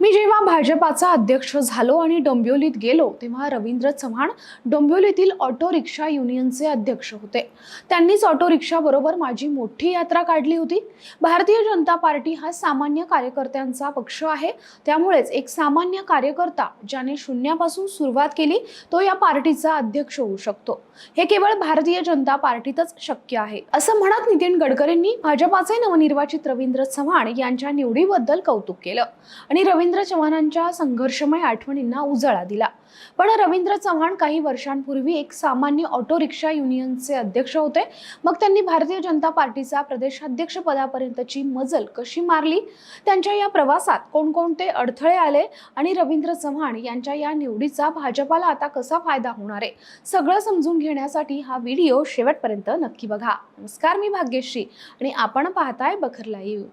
मी जेव्हा भाजपाचा अध्यक्ष झालो आणि डोंबिवलीत गेलो तेव्हा रवींद्र चव्हाण डोंबिवलीतील ऑटो रिक्षा युनियनचे अध्यक्ष होते. त्यांनीच ऑटो रिक्षाबरोबर माझी मोठी यात्रा काढली होती. भारतीय जनता पार्टी हा सामान्य कार्यकर्त्यांचा पक्ष आहे. त्यामुळेच एक सामान्य कार्यकर्ता ज्याने शून्यापासून सुरुवात केली तो या पार्टीचा अध्यक्ष होऊ शकतो. हे केवळ भारतीय जनता पार्टीतच शक्य आहे. असं म्हणत नितीन गडकरींनी भाजपाचे नवनिर्वाचित रवींद्र चव्हाण यांच्या निवडीबद्दल कौतुक केलं. आणि रवींद्र रवींद्र चव्हाणांच्या संघर्षमय आठवणींना उजाळा दिला. पण रवींद्र चव्हाण काही वर्षांपूर्वी एक सामान्य ऑटो रिक्षा युनियनचे अध्यक्ष होते. मग त्यांनी भारतीय जनता पार्टीचा प्रदेशाध्यक्ष पदापर्यंतची मजल कशी मारली? त्यांच्या या प्रवासात कोणकोणते अडथळे आले? आणि रवींद्र चव्हाण यांच्या या निवडीचा भाजपाला आता कसा फायदा होणार आहे? सगळं समजून घेण्यासाठी हा व्हिडिओ शेवटपर्यंत नक्की बघा. नमस्कार मी भाग्यश्री आणि आपण पाहताय बखरला येऊ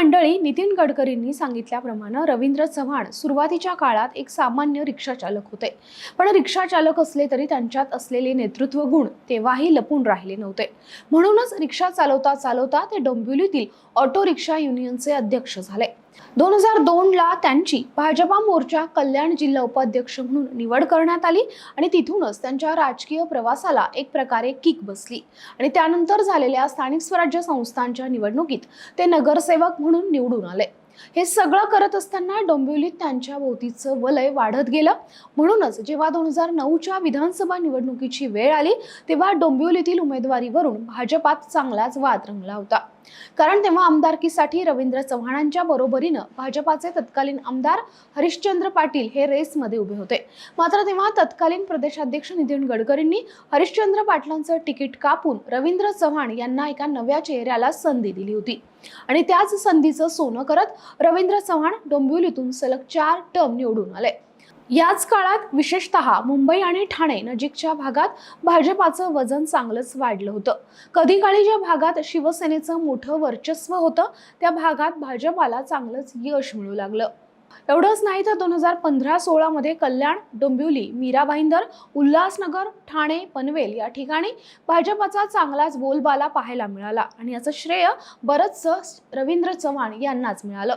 मंडळी नितीन गडकरींनी सांगितल्याप्रमाणे रवींद्र चव्हाण सुरुवातीच्या काळात एक सामान्य रिक्षाचालक होते. पण रिक्षाचालक असले तरी त्यांच्यात असलेले नेतृत्व गुण तेव्हाही लपून राहिले नव्हते. म्हणूनच रिक्षा चालवता चालवता ते डोंबिवलीतील ऑटो रिक्षा युनियनचे अध्यक्ष झाले. दोन हजार दोनला त्यांची भाजपा मोर्चा कल्याण जिल्हा उपाध्यक्ष म्हणून निवड करण्यात आली आणि तिथूनच त्यांच्या राजकीय प्रवासाला एक प्रकारे किक बसली. आणि त्यानंतर झालेल्या स्थानिक स्वराज्य संस्थांच्या निवडणुकीत ते नगरसेवक म्हणून निवडून आले. हे सगळं करत असताना डोंबिवलीत त्यांच्या भोवतीचं वलय वाढत गेलं. म्हणूनच जेव्हा दोन हजार नऊच्या विधानसभा निवडणुकीची वेळ आली तेव्हा डोंबिवलीतील उमेदवारीवरून भाजपात चांगलाच वाद रंगला होता. कारण तेव्हा आमदारकीसाठी रवींद्र चव्हाणांच्या बरोबरीनं भाजपाचे तत्कालीन आमदार हरिश्चंद्र पाटील हे रेसमध्ये उभे होते. मात्र तेव्हा तत्कालीन प्रदेशाध्यक्ष नितीन गडकरींनी हरिश्चंद्र पाटलांचं तिकीट कापून रवींद्र चव्हाण यांना एका नव्या चेहऱ्याला संधी दिली होती. आणि त्याच संधीचं सोनं करत रवींद्र चव्हाण डोंबिवलीतून सलग चार टर्म निवडून आले. याच काळात विशेषतः मुंबई आणि ठाणे नजीकच्या भागात भाजपाचं वजन चांगलंच वाढलं होतं. कधी काळी ज्या भागात शिवसेनेचं मोठं वर्चस्व होतं त्या भागात भाजपाला चांगलंच यश मिळू लागलं. एवढंच नाही तर दोन हजार पंधरा सोळामध्ये कल्याण डोंबिवली मीरा भाईंदर उल्हासनगर ठाणे पनवेल या ठिकाणी भाजपाचा चांगलाच बोलबाला पाहायला मिळाला. आणि याचं श्रेय बरंचसं रवींद्र चव्हाण यांनाच मिळालं.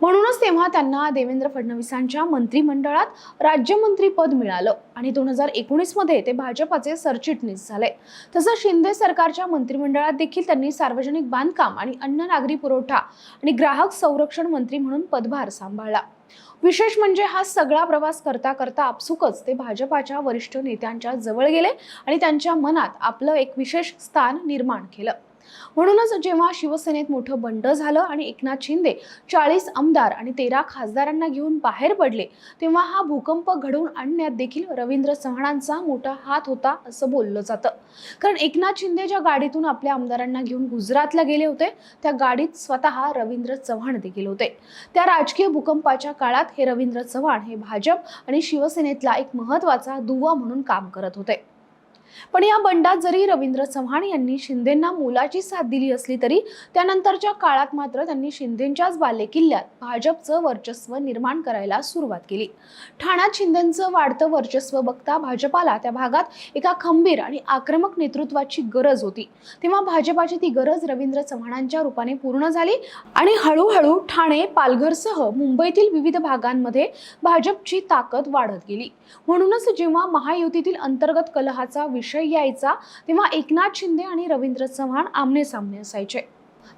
म्हणूनच तेव्हा त्यांना देवेंद्र फडणवीसांच्या मंत्रिमंडळात राज्यमंत्री पद मिळालं आणि दोन हजार एकोणीसमध्ये ते भाजपाचे सरचिटणीस झाले. तसं शिंदे सरकारच्या मंत्रिमंडळात देखील त्यांनी सार्वजनिक बांधकाम आणि अन्न नागरी पुरवठा आणि ग्राहक संरक्षण मंत्री म्हणून पदभार सांभाळला. विशेष म्हणजे हा सगळा प्रवास करता करता आपसुकच ते भाजपाच्या वरिष्ठ नेत्यांच्या जवळ गेले आणि त्यांच्या मनात आपलं एक विशेष स्थान निर्माण केलं. म्हणूनच जेव्हा शिवसेनेत मोठं बंड झालं आणि एकनाथ शिंदे चाळीस आमदार आणि तेरा खासदारांना घेऊन बाहेर पडले तेव्हा हा भूकंप घडवून आणण्यात देखील रवींद्र चव्हाणांचा मोठा हात होता असं बोललं जातं. कारण एकनाथ शिंदे ज्या गाडीतून आपल्या आमदारांना घेऊन गुजरातला गेले होते त्या गाडीत स्वतः रवींद्र चव्हाण देखील होते. त्या राजकीय भूकंपाच्या काळात हे रवींद्र चव्हाण हे भाजप आणि शिवसेनेतला एक महत्त्वाचा दुवा म्हणून काम करत होते. पण या बंडात जरी रवींद्र चव्हाण यांनी शिंदेंना मोलाची साथ दिली असली तरी त्यानंतरच्या काळात मात्र त्यांनी शिंदेंच्याच बालेकिल्ल्यात भाजपचं वर्चस्व निर्माण करायला सुरुवात केली. ठाण्यात शिंदेंचं वाढतं वर्चस्व बघता भाजपाला त्या भागात एका खंबीर आणि आक्रमक नेतृत्वाची गरज होती. तेव्हा भाजपाची ती गरज रवींद्र चव्हाणांच्या रूपाने पूर्ण झाली आणि हळूहळू ठाणे पालघरसह मुंबईतील विविध भागांमध्ये भाजपची ताकद वाढत गेली. म्हणूनच जेव्हा महायुतीतील अंतर्गत कलहाचा विषय यायचा तेव्हा एकनाथ शिंदे आणि रवींद्र चव्हाण आमने सामने असायचे.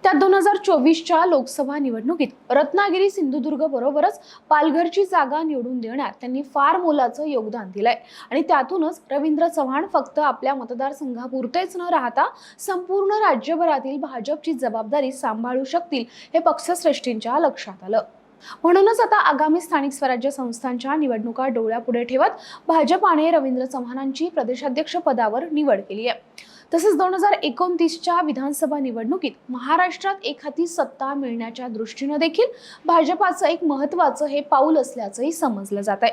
त्यात दोन हजार चोवीसच्या लोकसभा निवडणुकीत रत्नागिरी सिंधुदुर्ग बरोबरच पालघरची जागा निवडून देण्यात त्यांनी फार मोलाचं योगदान दिलंय. आणि त्यातूनच रवींद्र चव्हाण फक्त आपल्या मतदारसंघापुरतेच न राहता संपूर्ण राज्यभरातील भाजपची जबाबदारी सांभाळू शकतील हे पक्षश्रेष्ठींच्या लक्षात आलं. म्हणूनच आता आगामी स्थानिक स्वराज्य संस्थांच्या निवडणुका डोळ्यापुढे ठेवत भाजपाने रवींद्र चव्हाणांची प्रदेशाध्यक्ष पदावर निवड केली आहे. तसेच दोन हजार एकोणतीसच्या विधानसभा निवडणुकीत महाराष्ट्रात एखादी सत्ता मिळण्याच्या दृष्टीनं देखील भाजपाचं एक महत्त्वाचं हे पाऊल असल्याचंही समजलं जात आहे.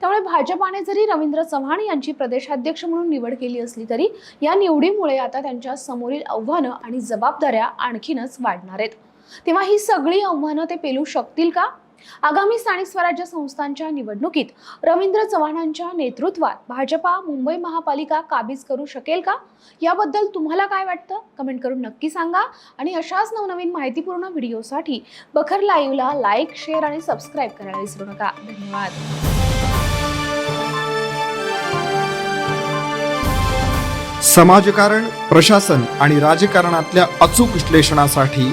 त्यामुळे भाजपाने जरी रवींद्र चव्हाण यांची प्रदेशाध्यक्ष म्हणून निवड केली असली तरी या निवडीमुळे आता त्यांच्या समोरील आव्हानं आणि जबाबदाऱ्या आणखीनच वाढणार आहेत. तेव्हा ही सगळी आव्हानं ते पेलू शकतील का? आगामी स्थानिक स्वराज्य संस्थांच्या निवडणुकीत रवींद्र चव्हाणांच्या नेतृत्वात भाजपा मुंबई महापालिका काबीज करू शकेल का? याबद्दल तुम्हाला काय वाटतं? कमेंट करून नक्की सांगा. आणि अशाच नवनवीन माहितीपूर्ण व्हिडिओसाठी बखर लाईव्हला लाईक शेअर आणि सबस्क्राईब करायला विसरू नका. धन्यवाद. समाजकारण प्रशासन आणि राजकारणातल्या अचूक विश्लेषणासाठी